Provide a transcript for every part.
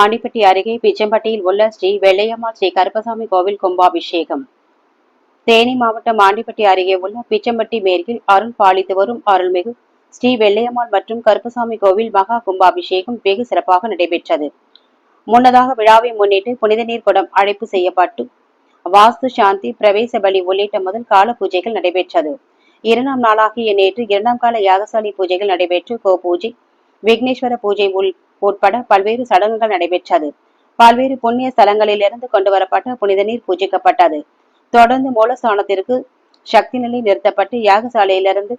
ஆண்டிப்பட்டி அருகே பிச்சம்பட்டியில் உள்ள ஸ்ரீ வெள்ளையம்மாள் ஸ்ரீ கருப்பசாமி கோவில் கும்பாபிஷேகம். தேனி மாவட்டம் ஆண்டிப்பட்டி அருகே உள்ள பிச்சம்பட்டி மேற்கில் அருள் பாலித்து வரும் அருள்மிகு ஸ்ரீ வெள்ளையம்மாள் மற்றும் கருப்பசாமி கோவில் மகா கும்பாபிஷேகம் வெகு சிறப்பாக நடைபெற்றது. முன்னதாக விழாவை முன்னிட்டு புனித நீர் குடம் அழைப்பு செய்யப்பட்டு வாஸ்து சாந்தி பிரவேச பலி உள்ளிட்ட முதல் கால பூஜைகள் நடைபெற்றது. இரண்டாம் நாளாகிய நேற்று இரண்டாம் கால யாகசாலை பூஜைகள் நடைபெற்று கோ பூஜை விக்னேஸ்வர பூஜை உள் உட்பட பல்வேறு சடங்குகள் நடைபெற்றது. பல்வேறு புண்ணிய ஸ்தலங்களிலிருந்து கொண்டு வரப்பட்ட புனித நீர் பூஜிக்கப்பட்டது. தொடர்ந்து மூலஸ்தானத்திற்கு சக்தி நிலை நிறுத்தப்பட்டு யாகசாலையிலிருந்து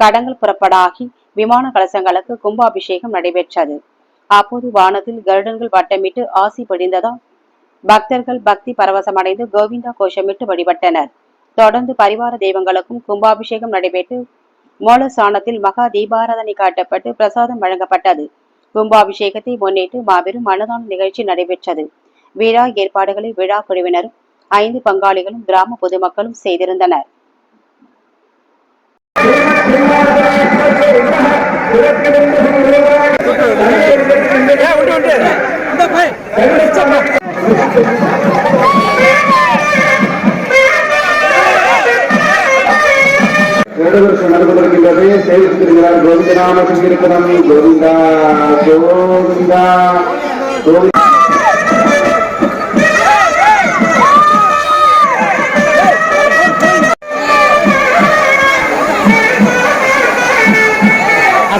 கடங்கள் புறப்படாகி விமான கலசங்களுக்கு கும்பாபிஷேகம் நடைபெற்றது. அப்போது வானத்தில் கருடன்கள் வட்டமிட்டு ஆசி பொழிந்ததால் பக்தர்கள் பக்தி பரவசமடைந்து கோவிந்தா கோஷமிட்டு வழிபட்டனர். தொடர்ந்து பரிவார தெய்வங்களுக்கும் கும்பாபிஷேகம் நடைபெற்று மூலஸ்தானத்தில் மகா தீபாராதனை காட்டப்பட்டு பிரசாதம் வழங்கப்பட்டது. கும்பாபிஷேகத்தை முன்னிட்டு மாபெரும் அன்னதான நிகழ்ச்சி நடைபெற்றது. விழா ஏற்பாடுகளை விழா குழுவினரும் ஐந்து பங்காளிகளும் கிராம பொதுமக்களும் செய்திருந்தனர். நடந்து கொண்டிருக்கின்றது செய்திருக்கிறார் கோவிந்தநாம சங்கீர்த்தனம் கோவிந்தா கோவிந்தா கோவிந்தா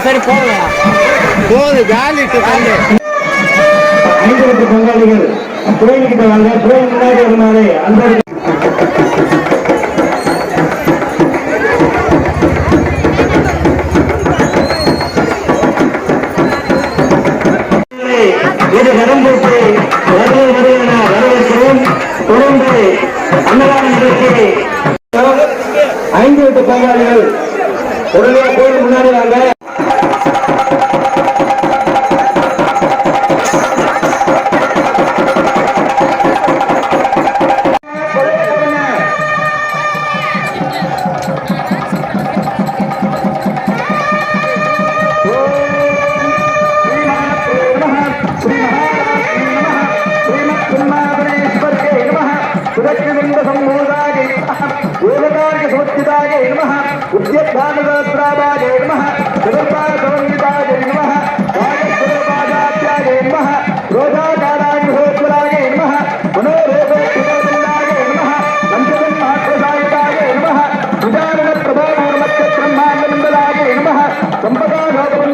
சரி போகலாம் பங்காளிகள். துறை துறை முன்னாடி அந்த இது வரம் போட்டு வருவது வருவன வரவேற்கிறோம் தொடர்ந்து அன்னதான ஐந்து லட்சம் பங்காளிகள் உடனே கோயில் 同志们。